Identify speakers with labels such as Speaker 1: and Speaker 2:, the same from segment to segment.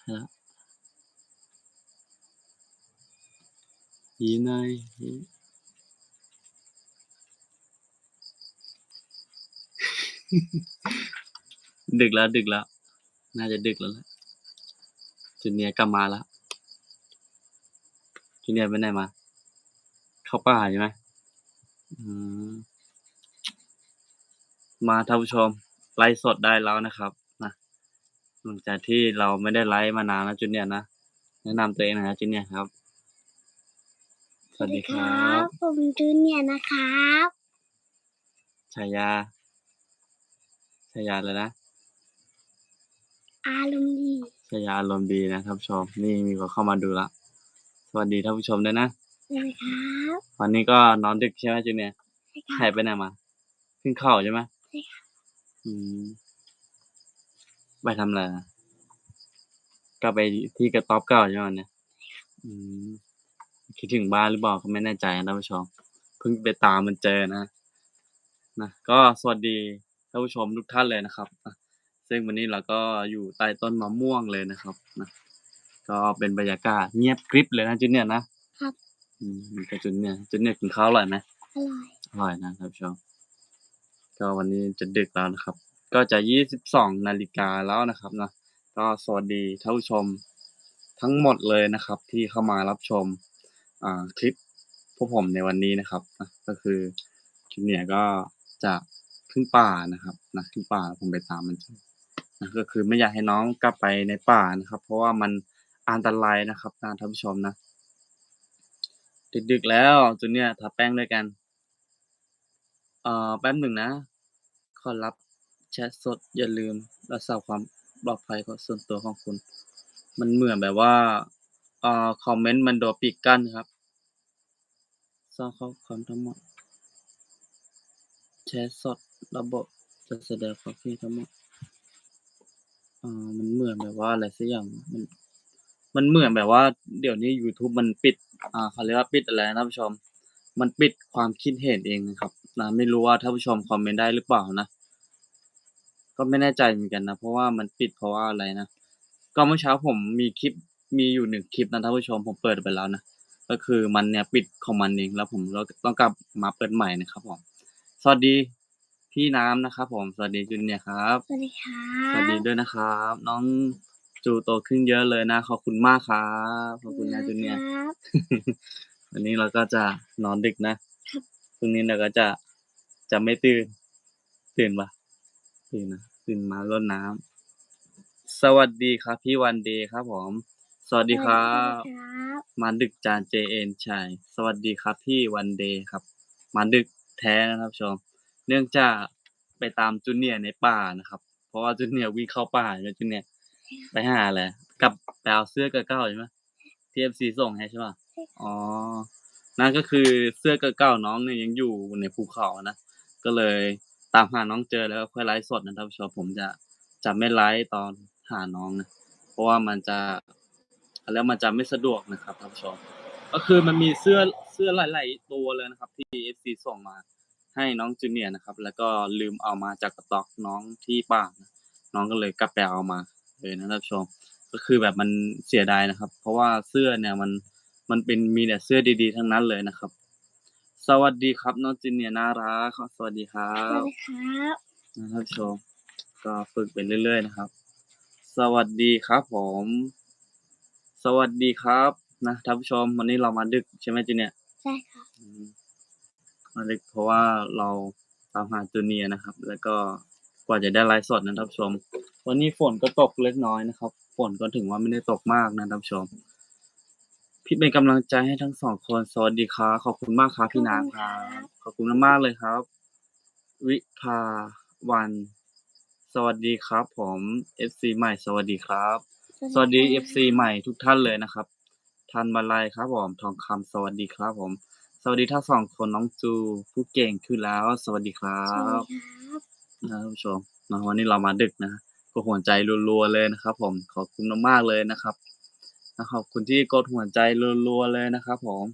Speaker 1: ให้แล้วยิ้มหน่อยดึกแล้วดึกแล้ว น่าจะดึกแล้วแหละจูเนียกลับมาแล้วจูเนียไปไหนมา เข้าป่าใช่ไหมมมาท่านผู้ชมไลฟ์สดได้แล้วนะครับ หลังจากที่เราไม่ได้ไลฟ์มานานแล้วจูเนียร์นะแนะนำตัวเองหนะครับจูเนียร์ครับ สวัสดีครับ
Speaker 2: ผมจูเนียร์นะครับ
Speaker 1: ชายาชายาเลยนะ
Speaker 2: อารมณ์ดี
Speaker 1: ชายาอารมณ์ดีนะท่านผู้ชมนี่มีคนเข้ามาดูละสวัสดีท่านผู้ชมด้วยนะ
Speaker 2: เลยครับ
Speaker 1: วันนี้ก็นอนดึกใช่ไหมจูเนียร์
Speaker 2: ใช่ค
Speaker 1: หา
Speaker 2: รับ
Speaker 1: ยไปไหนมาขึ้นเขาใช่ไหม
Speaker 2: ใช่ค่ะ
Speaker 1: อืม ไปทำอะไรอะก็ไปที่กระต๊อบเก่าใช่ไหมเนี่ยอืมคิดถึงบ้านหรือเปล่าก็ไม่แน่ใจนะท่านผู้ชมเพิ่งไปตามมันเจอนะนะก็สวัสดีท่านผู้ชมทุกท่านเลยนะครับอะซึ่งวันนี้เราก็อยู่ใต้ต้นมะม่วงเลยนะครับนะก็เป็นบรรยากาศเงียบกริบเลยนะจุนเนี่ยนะครับอืมมีกับจุนเนี่ยจุนเนี่ยกินข้าวอร่อยไหม
Speaker 2: อร่อย
Speaker 1: อร่อยนะท่านผู้ชมก็วันนี้จะดึกแล้วนะครับ ก็จะยี่สิบสองนาฬิกาแล้วนะครับนะก็สวัสดีท่านผู้ชมทั้งหมดเลยนะครับ ที่เข้ามารับชมคลิปพวกผมในวันนี้นะครับนะก็คือจุนเนี่ยก็จะขึ้นป่านะครับนะขึ้นป่าผมไปตามมันจนะก็คือไม่อยากให้น้องกลับไปในป่านะครับ เพราะว่ามันอันตรายนะครับนะท่านผู้ชมนะดึกๆแล้วจุนเนี่ยทาแป้งด้วยกันเอ่อแป๊บหนึ่งนะ ขอรับ แชทสดอย่าลืมรักษาความปลอดภัยของส่วนตัวของคุณ มันเหมือนแบบว่าเอ่อคอมเมนต์มันโดนปิดกั้นครับสร้างข้อความทั้งหมดแชทสดระบบจะแสดงความคิดทั้งหมดอ่อมันเหมือนแบบว่าอะไรสักอย่างมันมันเหมือนแบบว่า เดี๋ยวนี้ YouTube มันปิด อ่าเขาเรียกว่าปิดอะไรนะท่านผู้ชม มันปิดความคิดเห็นเองนะครับนะไม่รู้ว่าท่านผู้ชมคอมเมนต์ได้หรือเปล่านะ ก็ไม่แน่ใจเหมือนกันนะ เพราะว่ามันปิดเพราะว่าอะไรนะ ก็เมื่อเช้าผมมีคลิปมีอยู่หนึ่งคลิปนะท่านผู้ชมผมเปิดไปแล้วนะ ก็คือมันเนี่ยปิดของมันเองแล้วผมเราต้องกลับมาเปิดใหม่นะครับผม สวัสดีพี่น้ำนะครับผม สวัสดีจุนเนี่ยครับ
Speaker 2: สวัสดีครั
Speaker 1: สวัสดี
Speaker 2: บ
Speaker 1: ด้วยนะครับ น้องจูโตขึ้นเยอะเลยนะ ขอบคุณมากครับ ขอบคุณนะจุนเนี่ย
Speaker 2: ครับ
Speaker 1: วันนี้เราก็จะนอนดึกนะครับพรุ่งนี้เราก็จะจะไม่ตื่น ตื่นปะตื่นนะ ตื่นมารดน้ำสวัสดีครับ พี่วันเดย์ครับผม สวัสดีครับ
Speaker 2: สวัสดีครับ
Speaker 1: มาดึกจานเจเอ็นชัยสวัสดีครับพี่วันเดย์ครับ มาดึกแท้นะครับผู้ชม เนื่องจากไปตามจูเนียร์ในป่านะครับ เพราะว่าจูเนียร์วิ่งเข้าป่าใช่ไหมจูเนียร์ไปหาอะไรกลับไปเอาเสื้อเก่าๆใช่ไหมที่เอฟซีส่งให้ใช่ป่ะอ๋อ นั่นก็คือเสื้อเก่าๆน้องเนี่ยยังอยู่ในภูเขานะ ก็เลย ตามหาน้องเจอแล้วค่อยไลฟ์สดนะท่านผู้ชมผมจะจะไม่ไลฟ์ตอนหาน้องนะเพราะว่ามันจะแล้วมันจะไม่สะดวกนะครับท่านผู้ชมก็คือมันมีเสื้อเสื้อหลาย ๆ ตัวเลยนะครับ ที่ FC ส่งมาให้น้องจูเนียร์นะครับ แล้วก็ลืมเอามาจากกระต๊อกน้องที่ป่านน้องก็เลยกลับไปเอามาเลยนะท่านผู้ชมก็คือแบบมันเสียดายนะครับ เพราะว่าเสื้อเนี่ยมันมันเป็นมีแต่เสื้อดี ๆ ทั้งนั้นเลยนะครับ วัสดีครับน้องจูเนียร์น่ารักสวัสดีครั
Speaker 2: สวั
Speaker 1: บ
Speaker 2: สดีครับ
Speaker 1: นะท่านผู้ชมก็ฝึกไปเรื่อยๆนะครับ สวัสดีครับผม สวัสดีครับนะท่านผู้ชมวันนี้เรามาดึกใช่ไหมจูเนียร์
Speaker 2: ใช่ครับ
Speaker 1: อืมมาดึกเพราะว่าเราตามหาจูเนียร์นะครับ แล้วก็กว่าจะได้ไลฟ์สดนะท่านผู้ชม วันนี้ฝนก็ตกเล็กน้อยนะครับ ฝนก็ถึงว่าไม่ได้ตกมากนะท่านผู้ชม พี่เป็นกำลังใจให้ทั้งสองคนสวัสดีครับขอบคุณมากครับพี่นางครับขอบคุณมากๆเลยครับ วิภาวัน สวัสดีครับ ผม FC ใหม่สวัสดีครับ สวัสดี FC ใหม่ทุกท่านเลยนะครับทันมาลัยครับผมทองคำสวัสดีครับ ผม สวัสดีทั้งสองคนน้องจู ผู้เก่งขึ้นแล้ว สวัสดีครั
Speaker 2: สวัส
Speaker 1: บ
Speaker 2: ดีครับ
Speaker 1: นะท่านผู้ชมนะวันนี้เรามาดึกนะก็หัวใจรัวๆเลยนะครับ ผมขอบคุณมากๆเลยนะครับ นะขอบคุณที่กดหัวใจรัวๆเลยนะครับผม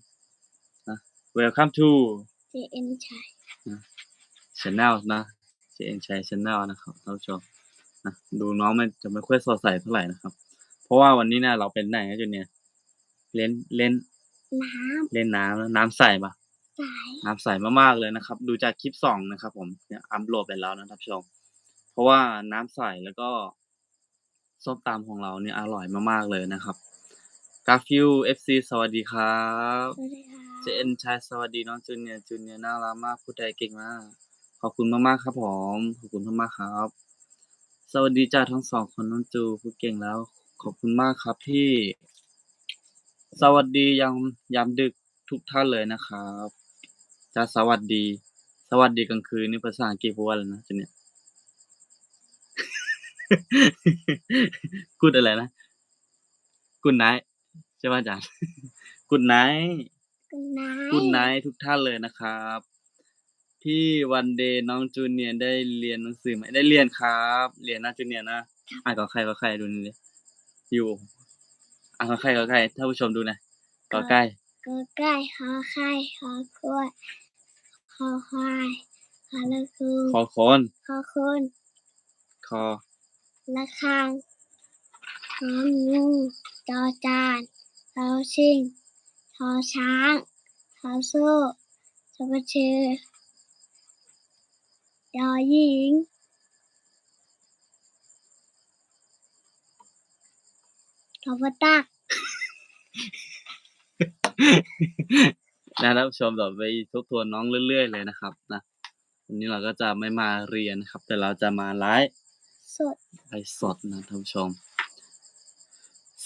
Speaker 1: นะ welcome to
Speaker 2: เจเอ็นชัย
Speaker 1: channel นะ JN ชัย channel นะครับท่านผู้ชมนะดูน้องมันจะไม่ค่อยสดใสเท่าไหร่นะครับ เพราะว่าวันนี้นะเราเป็นไหนนะจูเนียร์เล่นเล่น
Speaker 2: น้
Speaker 1: เล่นน้ำแล้วน้ำใสปะำ
Speaker 2: ใส
Speaker 1: น้ำใสมากๆเลยนะครับ ดูจากคลิปสองนะครับ ผมเนี่ยอัพโหลดไปแล้วนะครับผู้ชม เพราะว่าน้ำใสแล้วก็ส้มตำของเราเนี่ยอร่อยมากๆเลยนะครับ กาฟิวเอฟซีสวัสดีครับ
Speaker 2: สวัสดีค่ะ
Speaker 1: เจนชายสวัสดีน้องจูเนียร์จูเนียร์น่ารักมากพูดไทยเก่งมากขอบคุณมากๆครับผมขอบคุณมากๆครับ สวัสดีจ้าทั้งสองคนน้องจูพูดเก่งแล้ว ขอบคุณมากครับพี่ สวัสดียามยามดึกทุกท่านเลยนะครับจะสวัสดี สวัสดีกลางคืนนี่ภาษาอังกฤษพูดว่าอะไรนะจูเนียร์กูดอะไรนะกุดไนท์ ใช่ป่ะอาจารย์กุดไนท์
Speaker 2: คุณนาย
Speaker 1: กุดไนท์ทุกท่านเลยนะครับ พี่วันเดย์น้องจูเนียร์ได้เรียนหนังสือไหมได้เรียนครับ เรียนนะจูเนียร์นะอ่านกับใครกับใครดูนี่ดิอยู่อ่านกับใครกับใครท่านผู้ชมดูนะก็ใกล้
Speaker 2: ก็ใกล้ขอไข่ขอขวดขอควายขอละคู
Speaker 1: คอคน
Speaker 2: ขอคุณ
Speaker 1: คอ
Speaker 2: ละคังของูจอจาน ขอชิงขอช้างขอโซ่สะเชือยอหญิงขอพตัก
Speaker 1: นะท่านผู้ชมเดี๋ยวไปทบทวนน้องเรื่อย ๆ เลยนะครับนะวันนี้เราก็จะไม่มาเรียนนะครับ แต่เราจะมาไลฟ์
Speaker 2: สด
Speaker 1: ไลฟ์สดนะท่านผู้ชม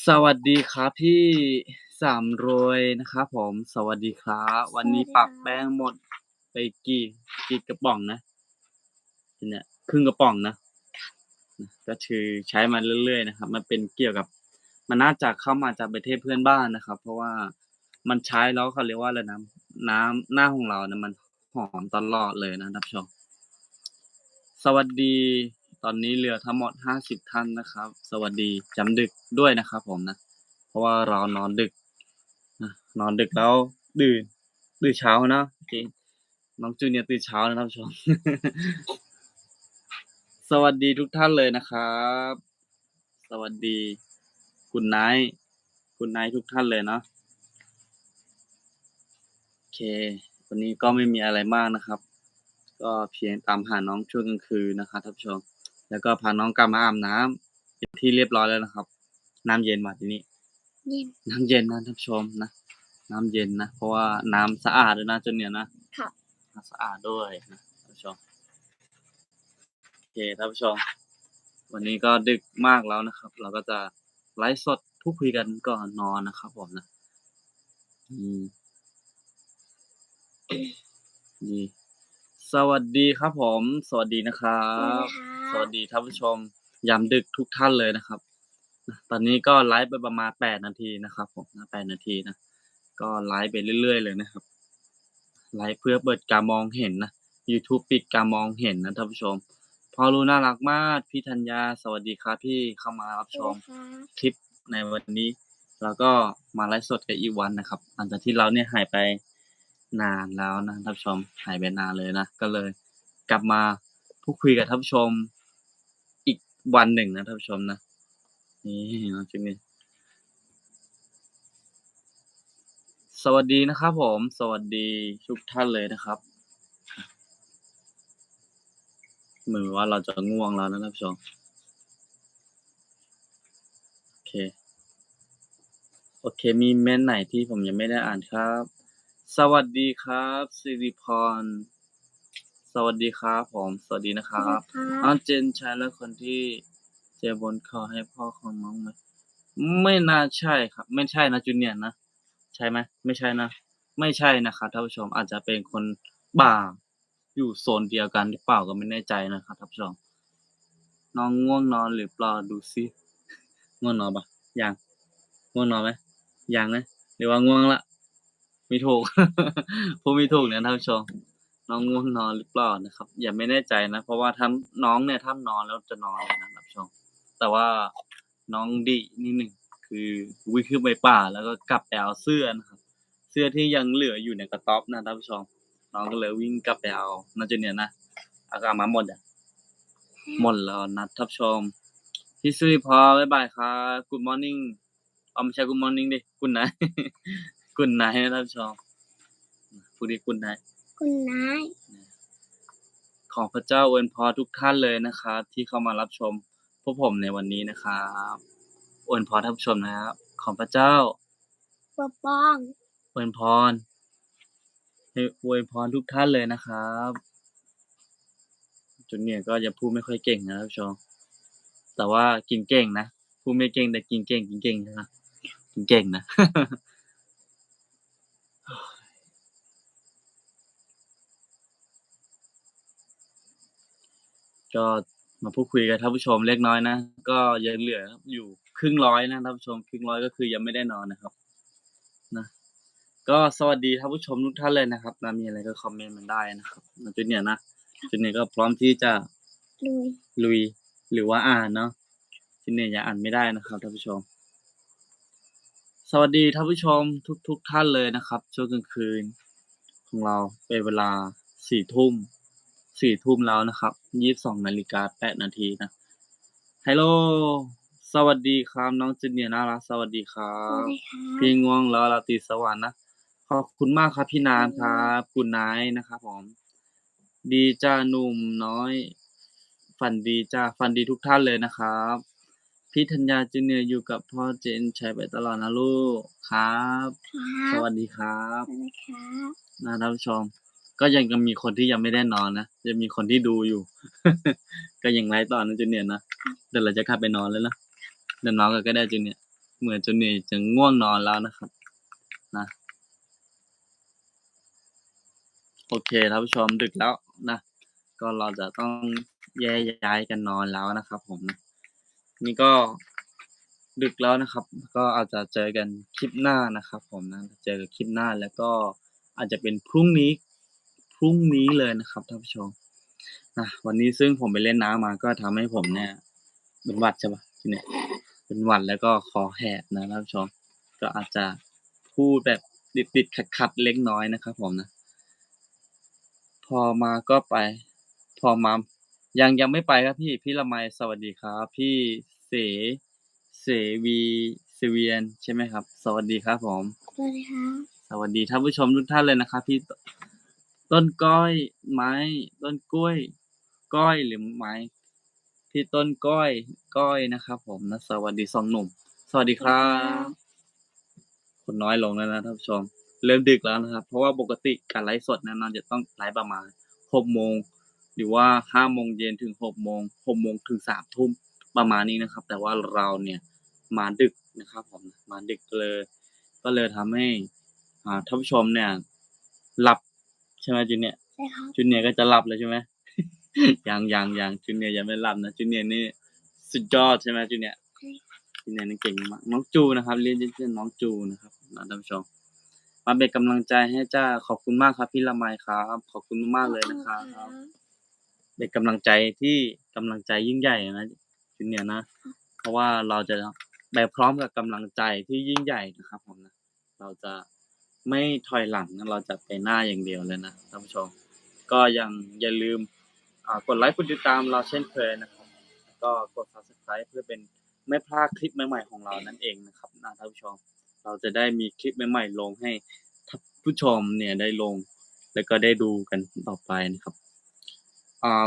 Speaker 1: สวัสดีครับพี่สามรวยนะครับผม สวัสดีครับ วันนี้ปักแป้งหมดไปกี่กี่กระป๋องนะทีเนี่ยครึ่งกระป๋องนะนะก็คือใช้มาเรื่อยๆนะครับ มันเป็นเกี่ยวกับ มันน่าจะเข้ามาจากประเทศเพื่อนบ้านนะครับ เพราะว่ามันใช้แล้วเขาเรียกว่าอะไรนะน้ำหน้าของเรานะมันหอมตลอดเลยนะท่านผู้ชมสวัสดี ตอนนี้เหลือทั้งหมดห้าสิบท่านนะครับ สวัสดีจำดึกด้วยนะครับผมนะ เพราะว่าเรานอนดึกนะนอนดึกแล้วตื่นตื่นเช้านะจริงน้องจูเนียร์ตื่นเช้านะท่านผู้ชม สวัสดีทุกท่านเลยนะครับ สวัสดีคุณไนท์คุณไนท์ทุกท่านเลยเนาะโอเค วันนี้ก็ไม่มีอะไรมากนะครับ ก็เพียงตามหาน้องช่วงกลางคืนนะครับท่านผู้ชม แล้วก็พาน้องกลับมาอาบน้ำเป็นที่เรียบร้อยแล้วนะครับ น้ำเย็นมาที่นี่
Speaker 2: เย็น
Speaker 1: น้ำเย็นนะท่านผู้ชมนะ น้ำเย็นนะ เพราะว่าน้ำสะอาดด้วยนะจนเนี่ยนะ
Speaker 2: ค่ะ
Speaker 1: น้ำสะอาดด้วยนะท่านผู้ชมโอเคท่านผู้ชม วันนี้ก็ดึกมากแล้วนะครับ เราก็จะไลฟ์สดพูดคุยกันก่อนนอนนะครับผมนะอืมดีสวัสดีครับผม สวัสดีนะครับ สวัสดีท่านผู้ชม ยามดึกทุกท่านเลยนะครับนะตอนนี้ก็ไลฟ์ไปประมาณแปดนาทีนะครับ ผมนะแปดนาทีนะ ก็ไลฟ์ไปเรื่อย ๆ เลยนะครับ ไลฟ์เพื่อเปิดการมองเห็นนะ YouTube ปิดการมองเห็นนะท่านผู้ชม พอรู้น่ารักมาก พี่ธัญญา สวัสดีครับพี่เข้ามารับชม
Speaker 2: ค่ะ
Speaker 1: คลิปในวันนี้ แล้วก็มาไลฟ์สดกับอีวันนะครับหลังจากที่เราเนี่ยหายไปนานแล้วนะท่านผู้ชมหายไปนานเลยนะ ก็เลยกลับมาพูดคุยกับท่านผู้ชมอีก วันหนึ่งนะท่านผู้ชมนะ นี่น้องจิมมี่สวัสดีนะครับผม สวัสดีทุกท่านเลยนะครับ เหมือนว่าเราจะง่วงแล้วนะท่านผู้ชม โอเค โอเค มีเมนไหนที่ผมยังไม่ได้อ่านครับ สวัสดีครับ สิริพร สวัสดีครับผม สวัสดีนะครับน้องเจนใช่แล้วคนที่เจบนคอให้พ่อของน้องไหมไม่น่าใช่ครับ ไม่ใช่นะจูเนียร์นะใช่ไหมไม่ใช่นะ ไม่ใช่นะครับท่านผู้ชมอาจจะเป็นคนบ่าอยู่โซนเดียวกันหรือเปล่าก็ไม่แน่ใจนะครับท่านผู้ชมน้องง่วงนอนหรือเปล่าดูซิง่วงนอนปะยังง่วงนอนไหมยังนะหรือว่าง่วงละ มีถูกพูดมีถูกเนี่ยท่านผู้ชม น้องง่วงนอนหรือเปล่านะครับ อย่าไม่แน่ใจนะ เพราะว่าถ้าน้องเนี่ยถ้านอนแล้วจะนอนเลยนะท่านผู้ชมแต่ว่าน้องดีนิดหนึ่งคือวิ่งขึ้นไปป่า แล้วก็กลับไปเอาเสื้อนะครับ เสื้อที่ยังเหลืออยู่ในกระต๊อบนะท่านผู้ชมน้องก็เลยวิ่งกลับไปเอาน่าจะเนี่ยนะเอากลับมาหมดอะหมดแล้วนะท่านผู้ชมพี่สุริพรบ๊ายบายครับ Good morning เอาไม่ใช่ Good morning ดิ Good night Good night นะท่านผู้ชมพูดดี Good night
Speaker 2: คุณนาย
Speaker 1: ขอพระเจ้าอวยพรทุกท่านเลยนะครับ ที่เข้ามารับชมพวกผมในวันนี้นะครับอวยพรท่านผู้ชมนะครับ ขอพระเจ้า
Speaker 2: ปกป้อง
Speaker 1: อวยพรให้อวยพรทุกท่านเลยนะครับจุนเนี่ยก็ยังพูดไม่ค่อยเก่งนะท่านผู้ชมแต่ว่ากินเก่งนะพูดไม่เก่งแต่กินเก่งกินเก่งนะกินเก่งนะ ก็มาพูดคุยกับท่านผู้ชมเล็กน้อยนะ ก็ยังเหลืออยู่ครึ่งร้อยนะท่านผู้ชมครึ่งร้อยก็คือยังไม่ได้นอนนะครับนะก็สวัสดีท่านผู้ชมทุกท่านเลยนะครับนะมีอะไรก็คอมเมนต์มันได้นะครับนะจุดเนี่ยนะจุดเนี่ยก็พร้อมที่จะ
Speaker 2: ลุย
Speaker 1: ลุยหรือว่าอ่านเนาะจุดเนี่ยยังอ่านไม่ได้นะครับท่านผู้ชม สวัสดีท่านผู้ชมทุกทุก ๆ ท่านเลยนะครับช่วงกลางคืนของเราเป็นเวลาสี่ทุ่ม สี่ทุ่มแล้วนะครับยี่สิบสองนาฬิกาแปดนาทีนะฮัลโหลสวัสดีครับน้องจูเนียร์น่ารักสวัสดีครั
Speaker 2: สวัส
Speaker 1: บ
Speaker 2: ดีค่ะ
Speaker 1: พี่ง่วงแล้วราตรีสวัสดิ์นะขอบคุณมากครับพี่นามครับคุณนายนะครับผมดีจ้าหนุ่มน้อย ฝันดีจ้าฝันดีทุกท่านเลยนะครับพี่ธัญญาจูเนียร์อยู่กับพ่อเจนชัยไปตลอดนะลูกครับ
Speaker 2: ครั
Speaker 1: ส
Speaker 2: บ
Speaker 1: วัสดีครับ
Speaker 2: สวัสดีครับ
Speaker 1: นะท่านผู้ชม ก็ยังจะมีคนที่ยังไม่ได้นอนนะจะมีคนที่ดูอยู่ ก็ยังไลฟ์ต่อนะจูเนียร์นะเดี๋ยวเราจะเข้าไปนอนแล้วนะเดี๋ยวนอนกันก็ได้จูเนียร์เหมือนจูเนียร์จะง่วงนอนแล้วนะครับนะโอเคท่านผู้ชมดึกแล้วนะก็เราจะต้องแยกย้ายกันนอนแล้วนะครับ ผมนะนี่ก็ดึกแล้วนะครับ ก็อาจจะเจอกันคลิปหน้านะครับ ผมนะเจอกันคลิปหน้าแล้วก็อาจจะเป็นพรุ่งนี้พ รุ่งนี้เลยนะครับท่านผู้ชมนะวันนี้ซึ่งผมไปเล่นน้ำมาก็ทำให้ผมเนี่ย เป็นหวัดใช่ปะทีเนี้ยเป็นหวัดแล้วก็คอแหบนะท่านผู้ชม ก็อาจจะพูดแบบติดๆขัดๆเล็กน้อยนะครับ ผมนะ พอมาก็ไป พอมายังยังไม่ไปครับพี่พี่ละไมสวัสดีครับ พี่เสเสวีเสเวียนใช่ไหมครับ สวัสดีครับผม
Speaker 2: สวัสดีครับ
Speaker 1: สวัสดีท่านผู้ชมทุกท่านเลยนะครับ พี่ ตต้นก้อย ไม้ ต้นกล้วย ก้อยหรือไม้พี่ต้นก้อย ก้อยนะครับ ผมนะสวัสดีสองหนุ่ม สวัสดีครับ คนน้อยลงแล้วนะท่านผู้ชม เริ่มดึกแล้วนะครับ เพราะว่าปกติการไลฟ์สดนั้นเราจะต้องไลฟ์ประมาณหกโมงหรือว่าห้าโมงเย็นถึงหกโมงหกโมงถึงสามทุ่มประมาณนี้นะครับ แต่ว่าเราเนี่ยมาดึกนะครับ ผมมาดึกเลย ก็เลยทำให้อ่าท่านผู้ชมเนี่ยหลับ ใช่ไหมจูเนียร์
Speaker 2: ใช่ครับ
Speaker 1: จูเนียร์ก็จะหลับเลยใช่ไหม ยังยังยังจูเนียร์ยังไม่หลับนะจูเนียร์นี่สุดยอดใช่ไหมจูเนียร์
Speaker 2: ใช่
Speaker 1: จูเนียร์นี่เก่งมากน้องจูนะครับเรียนชื่อน้องจูนะครับนะท่านผู้ชมมาเป็นกำลังใจให้จ้าขอบคุณมากครับพี่ละไมครับ ขอบคุณมากๆเลยนะครับเป็นกำลังใจที่กำลังใจยิ่งใหญ่นะจูเนียร์นะ เพราะว่าเราจะไปพร้อมกับกำลังใจที่ยิ่งใหญ่นะครับผมนะเราจะ ไม่ถอยหลังนะเราจะไปหน้าอย่างเดียวเลยนะท่านผู้ชม ก็ยังอย่าลืมกดไลค์กดติดตามเราเช่นเคยนะครับ ก็กด subscribe เพื่อเป็นไม่พลาดคลิปใหม่ๆของเรานั่นเองนะครับนะท่านผู้ชม เราจะได้มีคลิปใหม่ๆลงให้ท่านผู้ชมเนี่ยได้ลง แล้วก็ได้ดูกันต่อไปนะครับเอา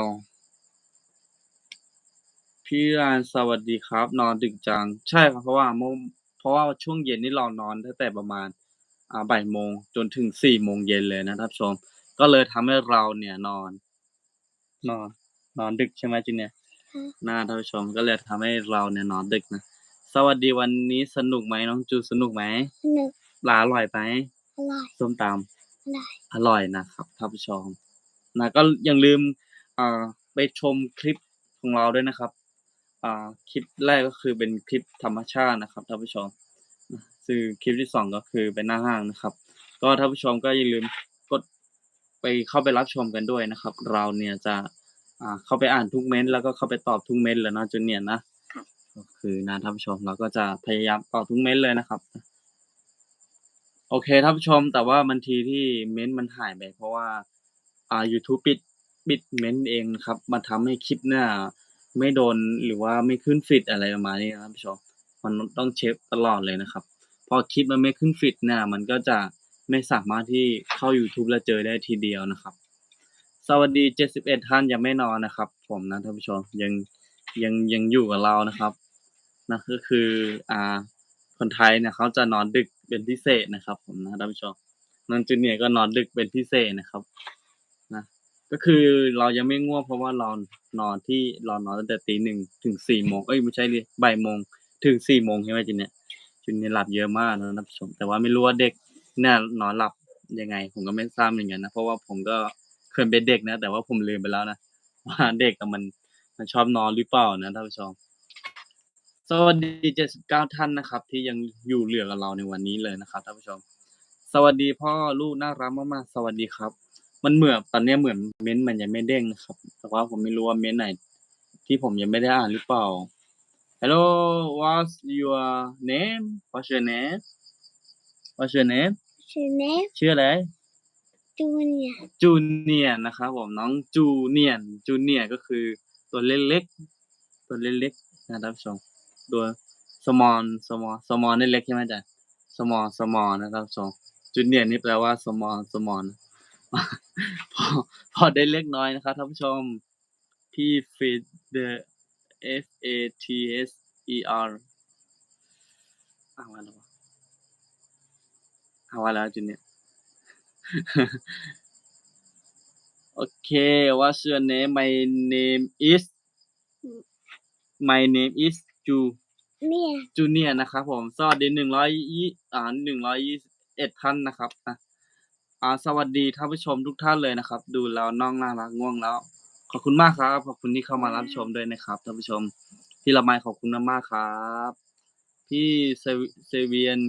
Speaker 1: พี่รานสวัสดีครับ นอนดึกจัง ใช่ครับเพราะว่าเมื่อเพราะว่าช่วงเย็นนี่เรานอนตั้งแต่ประมาณ บ่ายโมงจนถึงสี่โมงเย็นเลยนะท่านผู้ชม ก็เลยทำให้เราเนี่ยนอน นอน นอนดึกใช่ไหมจินเนี่ย
Speaker 2: ค่ะ
Speaker 1: หน้าท่านผู้ชมก็เลยทำให้เราเนี่ยนอนดึกนะสวัสดีวันนี้สนุกไหมน้องจูสนุกไหม
Speaker 2: สนุก
Speaker 1: ปลาอร่อยไหม
Speaker 2: อร่อย
Speaker 1: ส้มต
Speaker 2: อร่อยำ
Speaker 1: อร่อยนะครับท่านผู้ชมนะก็อย่าลืมอ่าไปชมคลิปของเราด้วยนะครับ อ่าคลิปแรกก็คือเป็นคลิปธรรมชาตินะครับท่านผู้ชม นะซึ่งคลิปที่สองก็คือเป็นหน้าห้างนะครับ ก็ท่านผู้ชมก็อย่าลืมกดไปเข้าไปรับชมกันด้วยนะครับ เราเนี่ยจะอ่าเข้าไปอ่านทุกเม้นต์แล้วก็เข้าไปตอบทุกเม้นต์แล้วนะจุนเนี่ยนะก็คือนะท่านผู้ชมเราก็จะพยายามตอบทุกเม้นต์เลยนะครับ โอเคท่านผู้ชมแต่ว่าบางทีที่เม้นต์มันหายไปเพราะว่าอ่า YouTube ปิดปิดเม้นต์เองนะครับมันทำให้คลิปเนี่ยไม่โดนหรือว่าไม่ขึ้นฟีดอะไรประมาณนี้นะครับท่านผู้ชมมันต้องเช็กตลอดเลยนะครับ พอคลิปมันไม่ขึ้นฟีดเนี่ยมันก็จะไม่สามารถที่เข้ายูทูบแล้วเจอได้ทีเดียวนะครับ สวัสดี 71 ท่านยังไม่นอนนะครับ ผมนะท่านผู้ชมยังยังยังอยู่กับเรานะครับนะก็คืออ่าคนไทยเนี่ยเขาจะนอนดึกเป็นพิเศษนะครับ ผมนะท่านผู้ชมนองจูเนียก็นอนดึกเป็นพิเศษนะครับนะก็คือเรายังไม่ง่วงเพราะว่าเรานอนที่เรานอนตั้งแต่ตีหนึ่งถึงสี่โมงเอ้ยไม่ใช่ดิบ่ายโมงถึงสี่โมงใช่ไหมจูเนีย ร์จูเนียหลับเยอะมากนะท่านผู้ชม แต่ว่าไม่รู้ว่าเด็กเนี่ยนอนหลับยังไง ผมก็ไม่ทราบเหมือนกันนะ เพราะว่าผมก็เคยเป็นเด็กนะ แต่ว่าผมลืมไปแล้วนะว่าเด็กมันมันชอบนอนหรือเปล่านะท่านผู้ชมสวัสดี79ท่านนะครับ ที่ยังอยู่เหลือกับเราในวันนี้เลยนะครับท่านผู้ชม สวัสดีพ่อลูกน่ารักมากๆสวัสดีครับ มันเหมือนตอนนี้เหมือนเม้นต์มันยังไม่เด้งนะครับ แต่ว่าผมไม่รู้ว่าเม้นต์ไหน ที่ผมยังไม่ได้อ่านหรือเปล่า Hello what's your name What's your name What's your name
Speaker 2: ชื่อเนฟ
Speaker 1: ชื่ออะไร
Speaker 2: จูเนียร์
Speaker 1: จูเนียร์นะครับผมน้องจูเนียร์จูเนียร์ก็คือตัวเล็กๆตัวเล็กๆนะท่านผู้ชมตัวสมอลสมอลสมอลนี่เล็กใช่ไหมจ๊ะสมอลสมอลนะท่านผู้ชมจูเนียร์นี่แปลว่าสมอลสมอลพอพอได้เล็กน้อยนะครับท่านผู้ชมพี่ฟีดเดอ F A T S E R อ่านว่าอะไรวะอ่านว่าแล้วจูเนียร์ Okay, what's your name? My name is My name is Ju
Speaker 2: เนี่ย
Speaker 1: Junior นะครับผม สวัสดีหนึ่งร้อยยี่อ่าหนึ่งร้อยยี่สิบเอ็ดท่านนะครับนะอ่าสวัสดีท่านผู้ชมทุกท่านเลยนะครับ ดูแล้วน้องน่ารักง่วงแล้ว ขอบคุณมากครับ ขอบคุณที่เข้ามารับชมด้วยนะครับท่านผู้ชมพี่ละไมขอบคุณมากครับ พี่เซเวียน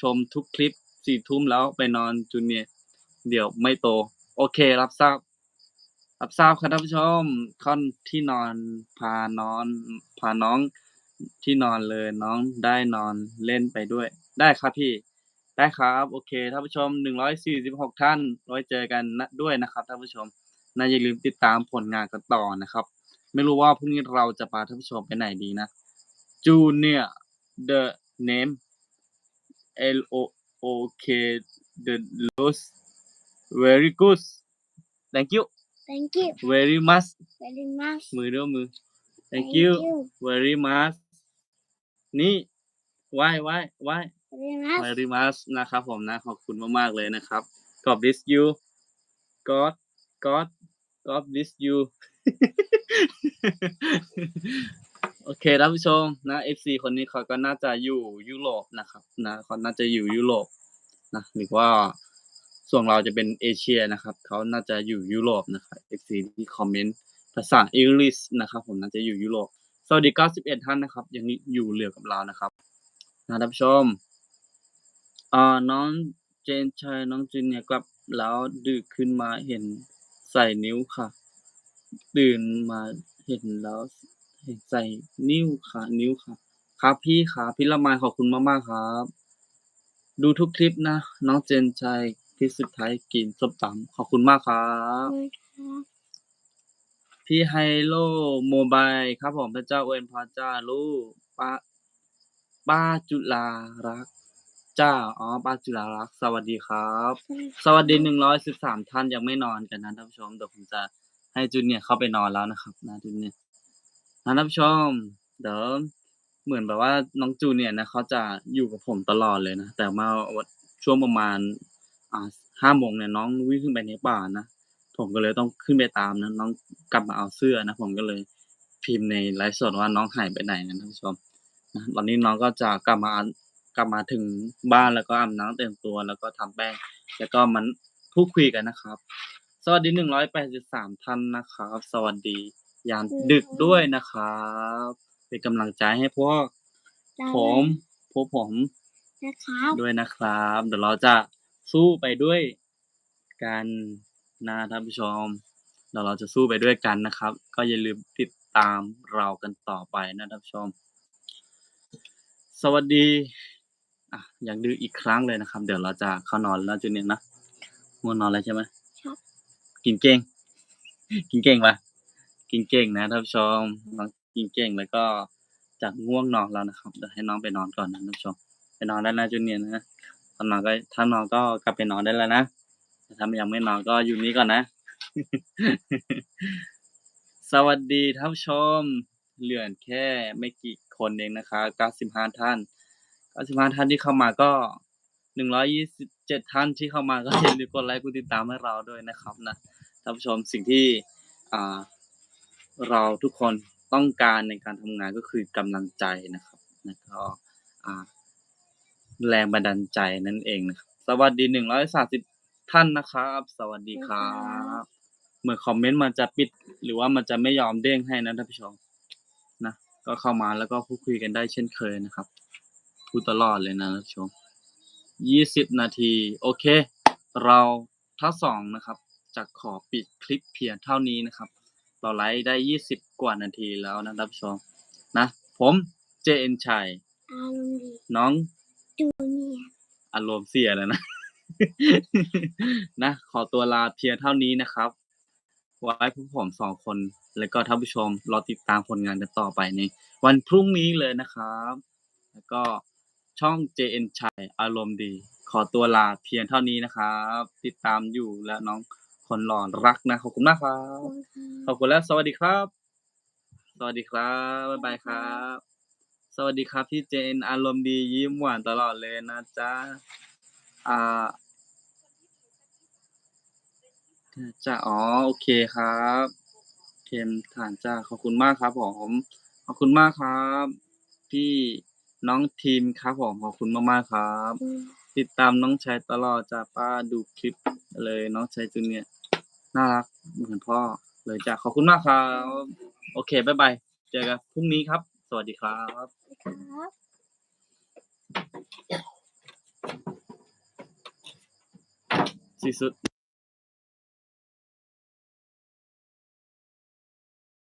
Speaker 1: ชมทุกคลิปสี่ทุ่มแล้วไปนอนจูเนียเดี๋ยวไม่โต โอเครับทราบรับทราบครับท่านผู้ชมค่อนที่นอนพานอนพาน้องที่นอนเลยน้องได้นอนเล่นไปด้วย ได้ครับพี่ ได้ครับ โอเคท่านผู้ชมหนึ่งร้อยสี่สิบหกท่านไว้เจอกันนะด้วยนะครับท่านผู้ชม นะอย่าลืมติดตามผลงานกันต่อนะครับ ไม่รู้ว่าพรุ่งนี้เราจะพาท่านผู้ชมไปไหนดีนะ Junior the name L O O K the loss very good thank you
Speaker 2: thank you
Speaker 1: very much
Speaker 2: very much
Speaker 1: มือด้วยมือ thank you very much นี่ไหว้ไหว้ไหว้
Speaker 2: very much
Speaker 1: very much นะครับผมนะ ขอบคุณมาก ๆ เลยนะครับ God bless you God God God bless you โอเคท่านผู้ชมนะ FC คนนี้เขาก็น่าจะอยู่ยุโรปนะครับ นะเขาน่าจะอยู่ยุโรปนะหรือว่าส่วนเราจะเป็นเอเชียนะครับเขาน่าจะอยู่ยุโรปนะครับ FC ที่คอมเมนต์ภาษาอังกฤษนะครับ ผมน่าจะอยู่ยุโรปสวัสดี 91 ท่านนะครับ ยังอยู่เหลือกับเรานะครับนะท่านผู้ชมอ่าน้องเจนชัยน้องจินเนี่ยกลับแล้วดึกขึ้นมาเห็น ใส่นิ้วค่ะ ตื่นมาเห็นแล้วเห็นใส่นิ้วค่ะ นิ้วค่ะ ครับพี่ครับพี่ละไมขอบคุณมากๆครับ ดูทุกคลิปนะ น้องเจนชัยคลิปสุดท้ายกินส้มตำขอบคุณมากครับ พี่ไฮโลโมบายครับผมพระเจ้าอวยพรจ้าลูกป้าป้าจุฬารักษ์ จ้า อ๋อป้าจุฬารักษ์สวัสดีครับ สวัสดีหนึ่งร้อยสิบสามท่านยังไม่นอนกันนะท่านผู้ชม เดี๋ยวผมจะให้จูเนียร์เข้าไปนอนแล้วนะครับ นะจูเนียร์นะท่านผู้ชม เดี๋ยวเหมือนแบบว่าน้องจูเนียร์นะเขาจะอยู่กับผมตลอดเลยนะ แต่มาวันช่วงประมาณ อ่าห้าโมงเนี่ยน้องวิ่งขึ้นไปในป่านะ ผมก็เลยต้องขึ้นไปตามนะน้องกลับมาเอาเสื้อนะ ผมก็เลยพิมพ์ในไลฟ์สดว่าน้องหายไปไหนนะท่านผู้ชมนะตอนนี้น้องก็จะกลับมา กลับมาถึงบ้านแล้วก็อาบน้ำแต่งตัว แล้วก็ทำแป้ง แล้วก็มันพูดคุยกันนะครับ สวัสดีหนึ่งร้อยแปดสิบสามท่านนะครับ สวัสดียามดึกด้วยนะครับ เป็นกำลังใจให้พวกผมพวกผม
Speaker 2: นะครับ
Speaker 1: ด้วยนะครับ เดี๋ยวเราจะสู้ไปด้วยกันนะท่านผู้ชมเดี๋ยวเราจะสู้ไปด้วยกันนะครับ ก็อย่าลืมติดตามเรากันต่อไปนะท่านผู้ชม สวัสดี อะอยากดูอีกครั้งเลยนะครับ เดี๋ยวเราจะเข้านอนแล้วจูเนียร์นะง่วงนอนแล้วใช่ไหม
Speaker 2: ครับ
Speaker 1: กินเก่ง กินเก่งปะกินเก่งนะท่านผู้ชมน้องกินเก่งแล้วก็จะง่วงนอนแล้วนะครับเดี๋ยวให้น้องไปนอนก่อนนะท่านผู้ชมไปนอนได้แล้วจูเนียร์นะถ้านอนก็ถ้านอนก็กลับไปนอนได้แล้วนะแต่ถ้ายังไม่นอนก็อยู่นี่ก่อนนะ สวัสดีท่านผู้ชมเหลือแค่ไม่กี่คนเองนะคะ95ท่าน 95ท่านที่เข้ามาก็ 127 ท่านที่เข้ามาก็อย่าลืมกดไลค์กดติดตามให้เราด้วยนะครับนะท่านผู้ชมสิ่งที่อ่าเราทุกคนต้องการในการทำงานก็คือกำลังใจนะครับแล้วก็อ่าแรงบันดาลใจนั่นเองนะครับสวัสดีหนึ่งร้อยสาสิบท่านนะครับ สวัสดีครับเหมือนคอมเมนต์มันจะปิด หรือว่ามันจะไม่ยอมเด้งให้นะท่านผู้ชมนะก็เข้ามาแล้วก็พูดคุยกันได้เช่นเคยนะครับ พูดตลอดเลยนะท่านผู้ชมยี่สิบนาที โอเค เราทั้งสองนะครับ จะขอปิดคลิปเพียงเท่านี้นะครับ เราไลฟ์ได้ยี่สิบกว่านาทีแล้วนะท่านผู้ชมนะ ผมเจเอ็นชัย
Speaker 2: อารมณ์ดี
Speaker 1: น้อง
Speaker 2: จูเนียร์
Speaker 1: อารมณ์เสียแล้วนะ นะ ขอตัวลาเพียงเท่านี้นะครับ ไว้พวกผมสองคน แล้วก็ท่านผู้ชมรอติดตามผลงานกันต่อไปในวันพรุ่งนี้เลยนะครับ แล้วก็ ช่อง JN ชัยอารมณ์ดี ขอตัวลาเพียงเท่านี้นะครับ ติดตามอยู่และน้องคนหล่อรักนะ ขอบคุณมากครั
Speaker 2: ขอบบคุณค่ะ
Speaker 1: ขอบคุณแล้ว สวัสดีครับ สวัสดีครับบ๊ายบายครับ สวัสดีครับพี่เจนอารมณ์ดียิ้มหวานตลอดเลยนะจ๊ะอ่าจ้าอ๋อโอเคครับเทมฐานจ้าขอบคุณมากครับผมขอบคุณมากครับ พี่ น้องทีมครับผมขอบคุณมากๆครับ
Speaker 2: อืม
Speaker 1: ติดตามน้องชายตลอดจ้าป้าดูคลิปเลยน้องชายจูเนียร์น่ารักเหมือนพ่อเลยจ้าขอบคุณมากครับ โอเคบายบายเจอกันพรุ่งนี้ครับ สวัสดีครับ
Speaker 2: ครับ
Speaker 1: ที่สุด